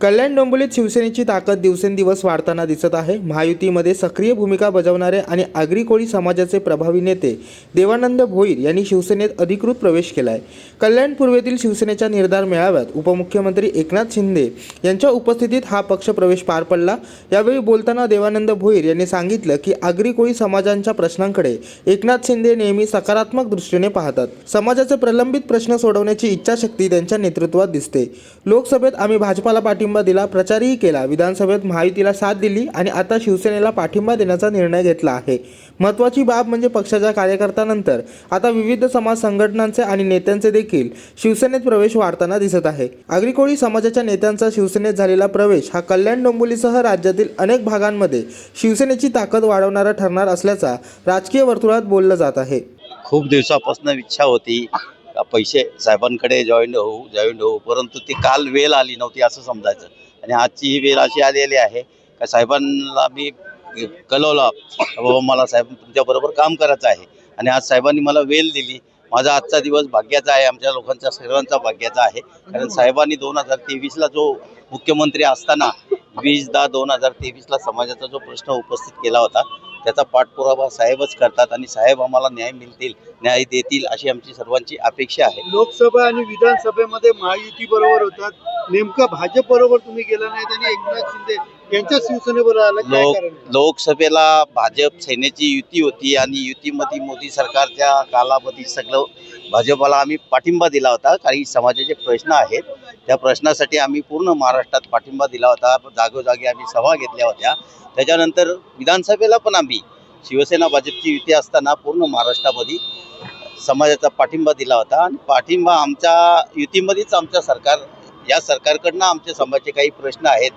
कल्याण डोंबिवलीत शिवसेनेची ताकद दिवसेंदिवस वाढताना दिसत आहे. महायुतीमध्ये सक्रिय भूमिका बजावणारे आणि आगरी कोळी समाजाचे प्रभावी नेते देवानंद भोईर यांनी शिवसेनेत अधिकृत प्रवेश केला आहे कल्याण पूर्वेतील शिवसेनेच्या निर्धार मेळाव्यात उपमुख्यमंत्री एकनाथ शिंदे यांच्या उपस्थितीत हा पक्ष प्रवेश पार पडला. यावेळी बोलताना देवानंद भोईर यांनी सांगितलं की आगरी कोळी समाजांच्या प्रश्नांकडे एकनाथ शिंदे नेहमी सकारात्मक दृष्टीने पाहतात. समाजाचे प्रलंबित प्रश्न सोडवण्याची इच्छाशक्ती त्यांच्या नेतृत्वात दिसते. लोकसभेत आम्ही भाजपाला पाठिंबा दिला प्रचारही केला. विधानसभेत महायुतीला साथ दिली आणि आता शिवसेनेला पाठिंबा देण्याचा निर्णय घेतला आहे. महत्त्वाची बाब म्हणजे पक्षाच्या कार्यकर्त्यानंतर. आता विविध समाज संघटनांचे आणि नेत्यांचे देखील शिवसेनेत प्रवेश वाढताना दिसत आहे. आगरी कोळी समाजाच्या नेत्यांचा शिवसेनेत झालेला प्रवेश हा कल्याण डोंबिवलीसह राज्यातील अनेक भागांमध्ये शिवसेनेची ताकद वाढवणारा ठरणार असल्याचा राजकीय वर्तुळात बोललं जात आहे. खूप दिवसापासून इच्छा होती. का पैसे साहेबांकडे जॉईन होऊ जॉईन होऊ परंतु ती काल वेळ आली नव्हती असं समजायचं. आणि आजची ही वेळ अशी आलेली आहे का साहेबांना मी कळवला बाबा मला साहेब तुमच्याबरोबर काम करायचं आहे. आणि आज साहेबांनी मला वेळ दिली. माझा आजचा दिवस भाग्याचा आहे आमच्या लोकांचा सर्वांचा भाग्याचा आहे. कारण साहेबांनी दोन हजार तेवीसला जो मुख्यमंत्री असताना वीस दहा दोन हजार तेवीसला समाजाचा जो प्रश्न उपस्थित केला होता त्याचा पाठपुरावा साहेबच करतात आणि साहेब आम्हाला न्याय मिळतील न्याय देतील अशी आमची सर्वांची अपेक्षा आहे. लोकसभा आणि विधानसभेमध्ये महायुती बरोबर होतात. नेमकं भाजप बरोबर तुम्ही गेला नाही आणि एकनाथ शिंदे यांच्या शिवसेनेबरोबर आला काय लोक कारण आहे? लोकसभेला भाजप सेनेची युती होती आणि युतीमध्ये मोदी सरकारच्या कालावधी सगळं भाजपला आम्ही पाठिंबा दिला होता. काही समाजाचे प्रश्न आहेत. त्या प्रश्नासाठी आम्ही पूर्ण महाराष्ट्रात पाठिंबा दिला होता. जागोजागी आम्ही सभा घेतल्या होत्या. त्याच्यानंतर विधानसभेला पण आम्ही शिवसेना भाजपची युती असताना पूर्ण महाराष्ट्रामध्ये समाजाचा पाठिंबा दिला होता. आणि पाठिंबा आमच्या युतीमध्येच आमच्या सरकार या सरकारकडनं आमच्या समाजाचे काही प्रश्न आहेत.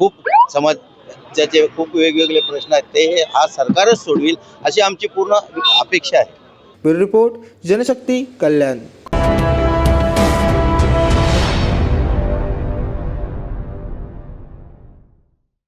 खूप समाजाचे खूप वेगवेगळे प्रश्न आहेत ते हा सरकारच सोडवील अशी आमची पूर्ण अपेक्षा आहे. Bureau report Janshakti Kalyan.